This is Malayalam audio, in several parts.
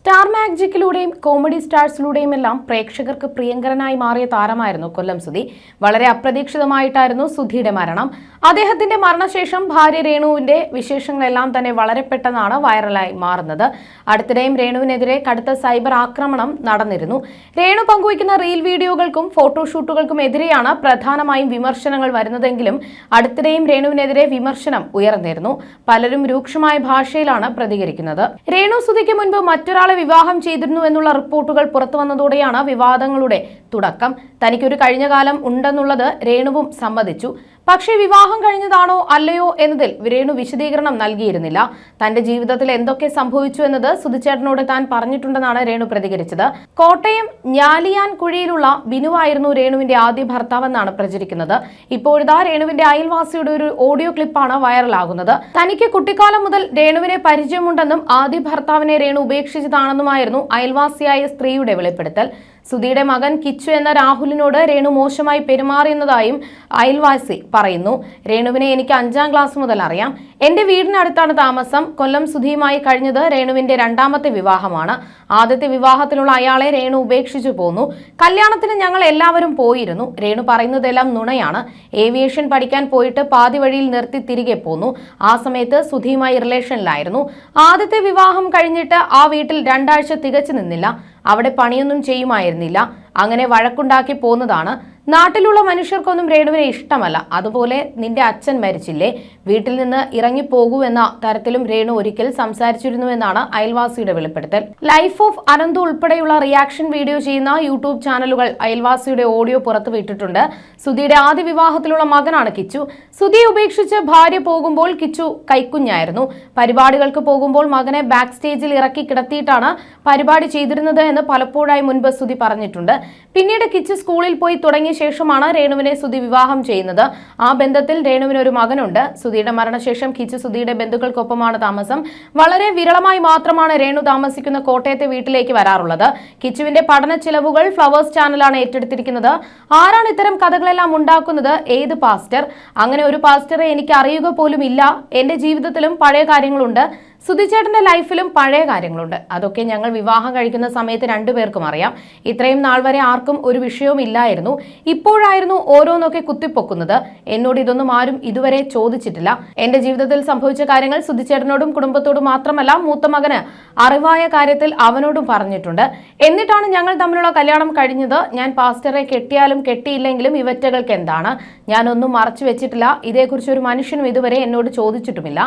Star മാജിക്കിലൂടെയും കോമഡി സ്റ്റാർസിലൂടെയും എല്ലാം പ്രേക്ഷകർക്ക് പ്രിയങ്കരനായി മാറിയ താരമായിരുന്നു കൊല്ലം സുധി. വളരെ അപ്രതീക്ഷിതമായിട്ടായിരുന്നു സുധിയുടെ മരണം. അദ്ദേഹത്തിന്റെ മരണശേഷം ഭാര്യ രേണുവിന്റെ വിശേഷങ്ങളെല്ലാം തന്നെ വളരെ പെട്ടെന്നാണ് വൈറലായി മാറുന്നത്. അടുത്തിടെയും രേണുവിനെതിരെ കടുത്ത സൈബർ ആക്രമണം നടന്നിരുന്നു. രേണു പങ്കുവയ്ക്കുന്ന റീൽ വീഡിയോകൾക്കും ഫോട്ടോഷൂട്ടുകൾക്കും എതിരെയാണ് പ്രധാനമായും വിമർശനങ്ങൾ വരുന്നതെങ്കിലും അടുത്തിടെയും രേണുവിനെതിരെ വിമർശനം ഉയർന്നിരുന്നു. പലരും രൂക്ഷമായ ഭാഷയിലാണ് പ്രതികരിക്കുന്നത്. രേണു സുധിക്ക് മുൻപ് മറ്റൊരാളെ വിവാഹം ചെയ്തിരുന്നു എന്നുള്ള റിപ്പോർട്ടുകൾ പുറത്തു വന്നതോടെയാണ് വിവാദങ്ങളുടെ തുടക്കം. തനിക്കൊരു കഴിഞ്ഞ കാലം ഉണ്ടെന്നുള്ളത് രേണുവും സമ്മതിച്ചു. പക്ഷേ വിവാഹം കഴിഞ്ഞതാണോ അല്ലയോ എന്നതിൽ വിരേണു വിശദീകരണം നൽകിയിരുന്നില്ല. തന്റെ ജീവിതത്തിൽ എന്തൊക്കെ സംഭവിച്ചു എന്നത് സുധിച്ചേട്ടനോട് താൻ പറഞ്ഞിട്ടുണ്ടെന്നാണ് രേണു പ്രതികരിച്ചത്. കോട്ടയം ഞാലിയാൻ കുഴിയിലുള്ള ബിനുവായിരുന്നു രേണുവിന്റെ ആദ്യ ഭർത്താവെന്നാണ് പ്രചരിക്കുന്നത്. ഇപ്പോഴിതാ രേണുവിന്റെ അയൽവാസിയുടെ ഒരു ഓഡിയോ ക്ലിപ്പാണ് വൈറലാകുന്നത്. തനിക്ക് കുട്ടിക്കാലം മുതൽ രേണുവിനെ പരിചയമുണ്ടെന്നും ആദ്യ ഭർത്താവിനെ രേണു ഉപേക്ഷിച്ചതാണെന്നുമായിരുന്നു അയൽവാസിയായ സ്ത്രീയുടെ വെളിപ്പെടുത്തൽ. സുധിയുടെ മകൻ കിച്ചു എന്ന രാഹുലിനോട് രേണു മോശമായി പെരുമാറിയെന്നതായും അയൽവാസി പറയുന്നു. രേണുവിനെ എനിക്ക് അഞ്ചാം ക്ലാസ് മുതൽ അറിയാം. എന്റെ വീടിനടുത്താണ് താമസം. കൊല്ലം സുധിയുമായി കഴിഞ്ഞത് രേണുവിന്റെ രണ്ടാമത്തെ വിവാഹമാണ്. ആദ്യത്തെ വിവാഹത്തിലുള്ള അയാളെ രേണു ഉപേക്ഷിച്ചു പോന്നു. കല്യാണത്തിന് ഞങ്ങൾ എല്ലാവരും പോയിരുന്നു. രേണു പറയുന്നതെല്ലാം നുണയാണ്. ഏവിയേഷൻ പഠിക്കാൻ പോയിട്ട് പാതി വഴിയിൽ നിർത്തി തിരികെ പോന്നു. ആ സമയത്ത് സുധിയുമായി റിലേഷനിലായിരുന്നു. ആദ്യത്തെ വിവാഹം കഴിഞ്ഞിട്ട് ആ വീട്ടിൽ രണ്ടാഴ്ച തികച്ചു നിന്നില്ല. അവിടെ പണിയൊന്നും ചെയ്യുമായിരുന്നില്ല. അങ്ങനെ വഴക്കുണ്ടാക്കി പോന്നതാണ് നാട്ടിലുള്ള മനുഷ്യർക്കൊന്നും രേണുവിനെ ഇഷ്ടമല്ല. അതുപോലെ നിന്റെ അച്ഛൻ മരിച്ചില്ലേ? വീട്ടിൽ നിന്ന് ഇറങ്ങിപ്പോകൂ എന്ന തരത്തിലും രേണു ഒരിക്കൽ സംസാരിച്ചിരുന്നുവെന്നാണ് അയൽവാസിയുടെ വെളിപ്പെടുത്തൽ. ലൈഫ് ഓഫ് അനന്ത് ഉൾപ്പെടെയുള്ള റിയാക്ഷൻ വീഡിയോ ചെയ്യുന്ന യൂട്യൂബ് ചാനലുകൾ അയൽവാസിയുടെ ഓഡിയോ പുറത്തുവിട്ടിട്ടുണ്ട് സുധിയുടെ ആദ്യ വിവാഹത്തിലുള്ള മകനാണ് കിച്ചു. സുധിയെ ഉപേക്ഷിച്ച് ഭാര്യ പോകുമ്പോൾ കിച്ചു കൈക്കുഞ്ഞായിരുന്നു. പരിപാടികൾക്ക് പോകുമ്പോൾ മകനെ ബാക്ക് സ്റ്റേജിൽ ഇറക്കി കിടത്തിയിട്ടാണ് പരിപാടി ചെയ്തിരുന്നത് എന്ന് പലപ്പോഴായി മുൻപ് സുധി പറഞ്ഞിട്ടുണ്ട്. പിന്നീട് കിച്ചു സ്കൂളിൽ പോയി തുടങ്ങിയ ശേഷമാണ് രേണുവിനെ സുധി വിവാഹം ചെയ്യുന്നത്. ആ ബന്ധത്തിൽ രേണുവിന് ഒരു മകനുണ്ട്. സുധിയുടെ മരണശേഷം കിച്ചു സുധിയുടെ ബന്ധുക്കൾക്കൊപ്പമാണ് താമസം. വളരെ വിരളമായി മാത്രമാണ് രേണു താമസിക്കുന്ന കോട്ടയത്തെ വീട്ടിലേക്ക് വരാറുള്ളത്. കിച്ചുവിന്റെ പഠന ചിലവുകൾ ഫ്ലവേഴ്സ് ചാനലാണ് ഏറ്റെടുത്തിരിക്കുന്നത്. ആരാണ് ഇത്തരം കഥകളെല്ലാം ഉണ്ടാക്കുന്നത്? ഏത് പാസ്റ്റർ? അങ്ങനെ ഒരു പാസ്റ്ററെ എനിക്ക് അറിയുക പോലും ഇല്ല. എന്റെ ജീവിതത്തിലും പഴയ കാര്യങ്ങളുണ്ട്. സുധിച്ചേട്ടന്റെ ലൈഫിലും പഴയ കാര്യങ്ങളുണ്ട്. അതൊക്കെ ഞങ്ങൾ വിവാഹം കഴിക്കുന്ന സമയത്ത് രണ്ടുപേർക്കും അറിയാം. ഇത്രയും നാൾ വരെ ആർക്കും ഒരു വിഷയവും ഇല്ലായിരുന്നു. ഇപ്പോഴായിരുന്നു ഓരോന്നൊക്കെ കുത്തിപ്പൊക്കുന്നത്. എന്നോട് ഇതൊന്നും ആരും ഇതുവരെ ചോദിച്ചിട്ടില്ല. എന്റെ ജീവിതത്തിൽ സംഭവിച്ച കാര്യങ്ങൾ സുധിച്ചേട്ടനോടും കുടുംബത്തോടും മാത്രമല്ല മൂത്ത മകന് അറിവായ കാര്യത്തിൽ അവനോടും പറഞ്ഞിട്ടുണ്ട്. എന്നിട്ടാണ് ഞങ്ങൾ തമ്മിലുള്ള കല്യാണം കഴിഞ്ഞത്. ഞാൻ പാസ്റ്ററെ കെട്ടിയാലും കെട്ടിയില്ലെങ്കിലും ഇവറ്റകൾക്ക് എന്താണ്? ഞാനൊന്നും മറച്ചു വെച്ചിട്ടില്ല. ഇതേക്കുറിച്ച് ഒരു മനുഷ്യനും ഇതുവരെ എന്നോട് ചോദിച്ചിട്ടുമില്ല.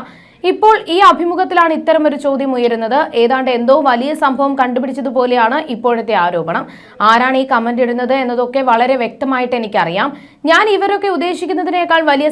ഇപ്പോൾ ഈ അഭിമുഖത്തിലാണ് ഇത്തരമൊരു ചോദ്യം ഉയരുന്നത്. ഏതാണ്ട് എന്തോ വലിയ സംഭവം കണ്ടുപിടിച്ചതുപോലെയാണ് ഇപ്പോഴത്തെ ആരോപണം. ആരാണ് ഈ കമന്റ് ഇടുന്നത് എന്നതൊക്കെ വളരെ വ്യക്തമായിട്ട് എനിക്കറിയാം. ഞാൻ ഇവരൊക്കെ ഉദ്ദേശിക്കുന്നതിനേക്കാൾ വലിയ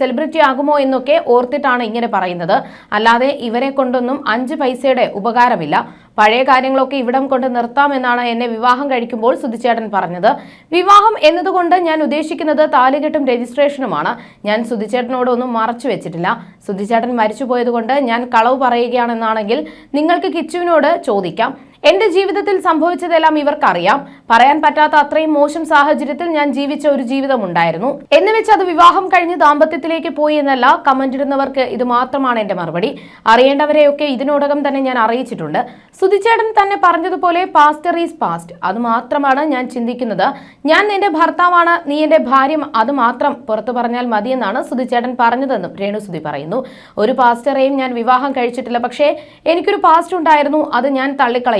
സെലിബ്രിറ്റി ആകുമോ എന്നൊക്കെ ഓർത്തിട്ടാണ് ഇങ്ങനെ പറയുന്നത്. അല്ലാതെ ഇവരെ കൊണ്ടൊന്നും അഞ്ച് പൈസയുടെ ഉപകാരമില്ല. പഴയ കാര്യങ്ങളൊക്കെ ഇവിടം കൊണ്ട് നിർത്താമെന്നാണ് എന്നെ വിവാഹം കഴിക്കുമ്പോൾ സുധിച്ചേട്ടൻ പറഞ്ഞത്. വിവാഹം എന്നതുകൊണ്ട് ഞാൻ ഉദ്ദേശിക്കുന്നത് താലികെട്ടും രജിസ്ട്രേഷനുമാണ്. ഞാൻ സുധിച്ചേട്ടനോട് ഒന്നും മറച്ചു വെച്ചിട്ടില്ല. സുധിച്ചേട്ടൻ മരിച്ചുപോയതുകൊണ്ട് ഞാൻ കളവ് പറയുകയാണെന്നാണെങ്കിൽ നിങ്ങൾക്ക് കിച്ചുവിനോട് ചോദിക്കാം. എന്റെ ജീവിതത്തിൽ സംഭവിച്ചതെല്ലാം ഇവർക്കറിയാം. പറയാൻ പറ്റാത്ത അത്രയും മോശം സാഹചര്യത്തിൽ ഞാൻ ജീവിച്ച ഒരു ജീവിതം ഉണ്ടായിരുന്നു എന്ന് വെച്ച് അത് വിവാഹം കഴിഞ്ഞ് ദാമ്പത്യത്തിലേക്ക് പോയി എന്നല്ല കമന്റ് ഇടുന്നവർക്ക് ഇത് മാത്രമാണ് എന്റെ മറുപടി. അറിയേണ്ടവരെയൊക്കെ ഇതിനോടകം തന്നെ ഞാൻ അറിയിച്ചിട്ടുണ്ട്. സുധിച്ചേടൻ തന്നെ പറഞ്ഞതുപോലെ പാസ്റ്റർ ഈസ് പാസ്റ്റ് അത് മാത്രമാണ് ഞാൻ ചിന്തിക്കുന്നത്. ഞാൻ നിന്റെ ഭർത്താവാണ് നീ എന്റെ ഭാര്യ അത് മാത്രം പുറത്തു പറഞ്ഞാൽ മതിയെന്നാണ് സുധിച്ചേടൻ പറഞ്ഞതെന്നും രേണുസുധി പറയുന്നു. ഒരു പാസ്റ്ററേയും ഞാൻ വിവാഹം കഴിച്ചിട്ടില്ല പക്ഷേ എനിക്കൊരു പാസ്റ്റ് ഉണ്ടായിരുന്നു അത് ഞാൻ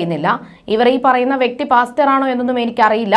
തള്ളിക്കളയുന്നില്ല ഇവർ ഈ പറയുന്ന വ്യക്തി പാസ്റ്റർ ആണോ എന്നൊന്നും എനിക്കറിയില്ല.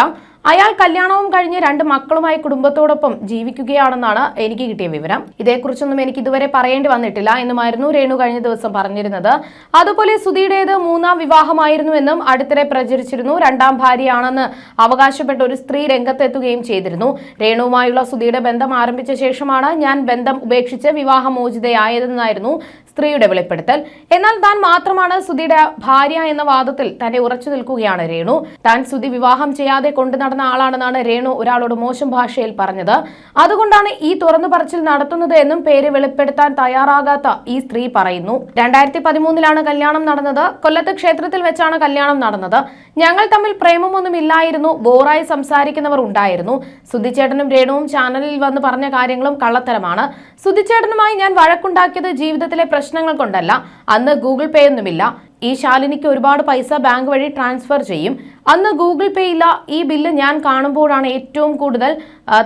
അയാൾ കല്യാണവും കഴിഞ്ഞ് രണ്ട് മക്കളുമായി കുടുംബത്തോടൊപ്പം ജീവിക്കുകയാണെന്നാണ് എനിക്ക് കിട്ടിയ വിവരം. ഇതേക്കുറിച്ചൊന്നും എനിക്ക് ഇതുവരെ പറയേണ്ടി വന്നിട്ടില്ല എന്നുമായിരുന്നു രേണു കഴിഞ്ഞ ദിവസം പറഞ്ഞിരുന്നത്. അതുപോലെ സുധിയുടേത് മൂന്നാം വിവാഹമായിരുന്നു എന്നും അടുത്തിടെ പ്രചരിച്ചിരുന്നു. രണ്ടാം ഭാര്യയാണെന്ന് അവകാശപ്പെട്ട ഒരു സ്ത്രീ രംഗത്തെത്തുകയും ചെയ്തിരുന്നു. രേണുവുമായുള്ള സുധിയുടെ ബന്ധം ആരംഭിച്ച ശേഷമാണ് ഞാൻ ബന്ധം ഉപേക്ഷിച്ച് വിവാഹമോചിതയായതെന്നായിരുന്നു സ്ത്രീയുടെ വെളിപ്പെടുത്തൽ. എന്നാൽ താൻ മാത്രമാണ് സുധിയുടെ ഭാര്യ എന്ന വാദത്തിൽ തന്നെ ഉറച്ചു നിൽക്കുകയാണ് രേണു. താൻ സുധി വിവാഹം ചെയ്യാതെ കൊണ്ടു നടന്ന ആളാണെന്നാണ് രേണു ഒരാളോട് മോശം ഭാഷയിൽ പറഞ്ഞത്. അതുകൊണ്ടാണ് ഈ തുറന്നു പറച്ചിൽ നടത്തുന്നത് എന്നും പേര് വെളിപ്പെടുത്താൻ തയ്യാറാകാത്ത ഈ സ്ത്രീ പറയുന്നു. രണ്ടായിരത്തി പതിമൂന്നിലാണ് കല്യാണം നടന്നത്. കൊല്ലത്ത് ക്ഷേത്രത്തിൽ വെച്ചാണ് കല്യാണം നടന്നത്. ഞങ്ങൾ തമ്മിൽ പ്രേമമൊന്നും ഇല്ലായിരുന്നു ബോറായി സംസാരിക്കുന്നവർ ഉണ്ടായിരുന്നു. സുധിച്ചേട്ടനും രേണുവും ചാനലിൽ വന്ന് പറഞ്ഞ കാര്യങ്ങളും കള്ളത്തരമാണ്. സുധിച്ചേട്ടനുമായി ഞാൻ വഴക്കുണ്ടാക്കിയത് ജീവിതത്തിലെ പ്രശ്നങ്ങൾ കൊണ്ടല്ല. അന്ന് ഗൂഗിൾ പേ ഒന്നുമില്ല. ഈ ശാലിനിക്ക് ഒരുപാട് പൈസ ബാങ്ക് വഴി ട്രാൻസ്ഫർ ചെയ്യും. അന്ന് ഗൂഗിൾ പേ ഇല്ല. ഈ ബില്ല് ഞാൻ കാണുമ്പോഴാണ് ഏറ്റവും കൂടുതൽ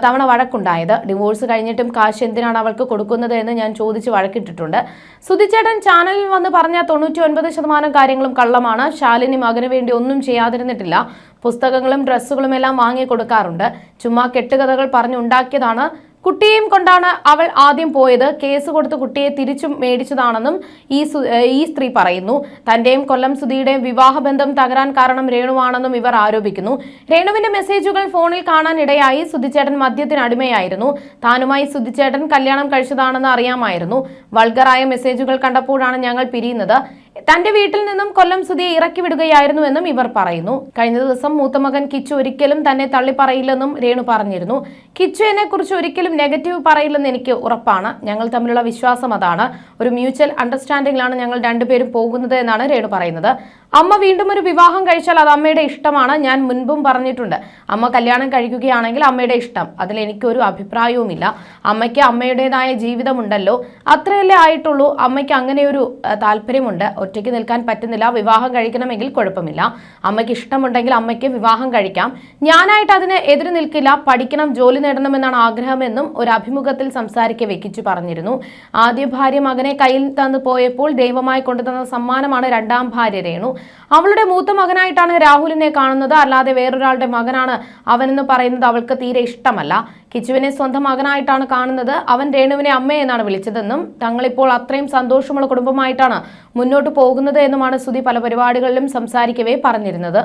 തവണ വഴക്കുണ്ടായത്. ഡിവോഴ്സ് കഴിഞ്ഞിട്ടും കാശ് എന്തിനാണ് അവൾക്ക് കൊടുക്കുന്നത് എന്ന് ഞാൻ ചോദിച്ച് വഴക്കിട്ടിട്ടുണ്ട്. സുധിച്ചേട്ടൻ ചാനലിൽ വന്ന് പറഞ്ഞ തൊണ്ണൂറ്റി ഒൻപത് ശതമാനം കാര്യങ്ങളും കള്ളമാണ്. ശാലിനി മകന് വേണ്ടി ഒന്നും ചെയ്യാതിരുന്നിട്ടില്ല. പുസ്തകങ്ങളും ഡ്രസ്സുകളും എല്ലാം വാങ്ങി കൊടുക്കാറുണ്ട്. ചുമ്മാ കെട്ടുകഥകൾ പറഞ്ഞുണ്ടാക്കിയതാണ് കുട്ടിയെയും കൊണ്ടാണ് അവൾ ആദ്യം പോയത്. കേസ് കൊടുത്ത് കുട്ടിയെ തിരിച്ചും മേടിച്ചതാണെന്നും ഈ ഈ സ്ത്രീ പറയുന്നു. തന്റെയും കൊല്ലം സുധിയുടെയും വിവാഹബന്ധം തകരാൻ കാരണം രേണുവാണെന്നും ഇവർ ആരോപിക്കുന്നു. രേണുവിന്റെ മെസ്സേജുകൾ ഫോണിൽ കാണാനിടയായി സുധിച്ചേട്ടൻ മദ്യത്തിന് അടിമയായിരുന്നു. താനുമായി സുധിച്ചേട്ടൻ കല്യാണം കഴിച്ചതാണെന്ന് അറിയാമായിരുന്നു. വൾഗറായ മെസ്സേജുകൾ കണ്ടപ്പോഴാണ് ഞങ്ങൾ പിരിയുന്നത്. തന്റെ വീട്ടിൽ നിന്നും കൊല്ലം സുധിയെ ഇറക്കി വിടുകയായിരുന്നുവെന്നും ഇവർ പറയുന്നു. കഴിഞ്ഞ ദിവസം മൂത്ത മകൻ കിച്ചു ഒരിക്കലും തന്നെ തള്ളി പറയില്ലെന്നും രേണു പറഞ്ഞിരുന്നു. കിച്ചു എന്നെ കുറിച്ച് ഒരിക്കലും നെഗറ്റീവ് പറയില്ലെന്ന് എനിക്ക് ഉറപ്പാണ്. ഞങ്ങൾ തമ്മിലുള്ള വിശ്വാസം അതാണ്. ഒരു മ്യൂച്വൽ അണ്ടർസ്റ്റാൻഡിംഗിലാണ് ഞങ്ങൾ രണ്ടുപേരും പോകുന്നത് എന്നാണ് രേണു പറയുന്നത്. അമ്മ വീണ്ടും ഒരു വിവാഹം കഴിച്ചാൽ അത് അമ്മയുടെ ഇഷ്ടമാണ്. ഞാൻ മുൻപും പറഞ്ഞിട്ടുണ്ട്. അമ്മ കല്യാണം കഴിക്കുകയാണെങ്കിൽ അമ്മയുടെ ഇഷ്ടം. അതിൽ എനിക്കൊരു അഭിപ്രായവുമില്ല. അമ്മയ്ക്ക് അമ്മയുടേതായ ജീവിതമുണ്ടല്ലോ. അത്രയല്ലേ ആയിട്ടുള്ളൂ. അമ്മയ്ക്ക് അങ്ങനെ ഒരു അഹ്, താല്പര്യമുണ്ട്. ഒറ്റയ്ക്ക് നിൽക്കാൻ പറ്റുന്നില്ല വിവാഹം കഴിക്കണമെങ്കിൽ കുഴപ്പമില്ല. അമ്മയ്ക്ക് ഇഷ്ടമുണ്ടെങ്കിൽ അമ്മയ്ക്ക് വിവാഹം കഴിക്കാം. ഞാനായിട്ട് അതിന് എതിര് നിൽക്കില്ല. പഠിക്കണം ജോലി നേടണമെന്നാണ് ആഗ്രഹമെന്നും ഒരു അഭിമുഖത്തിൽ സംസാരിക്കെ വെക്കിച്ചു പറഞ്ഞിരുന്നു. ആദ്യ ഭാര്യ മകനെ കയ്യിൽ തന്നു പോയപ്പോൾ ദൈവമായി കൊണ്ടുതന്ന സമ്മാനമാണ് രണ്ടാം ഭാര്യ രേണു. അവളുടെ മൂത്ത മകനായിട്ടാണ് രാഹുലിനെ കാണുന്നത്. അല്ലാതെ വേറൊരാളുടെ മകനാണ് അവനെന്ന് പറയുന്നത് അവൾക്ക് തീരെ ഇഷ്ടമല്ല. കിച്ചുവിനെ സ്വന്തം മകനായിട്ടാണ് കാണുന്നത്. അവൻ രേണുവിനെ അമ്മയെന്നാണ് വിളിച്ചതെന്നും തങ്ങളിപ്പോൾ അത്രയും സന്തോഷമുള്ള കുടുംബമായിട്ടാണ് മുന്നോട്ട് പോകുന്നത് എന്നുമാണ് സുധി പല പരിപാടികളിലും സംസാരിക്കവേ പറഞ്ഞിരുന്നത്.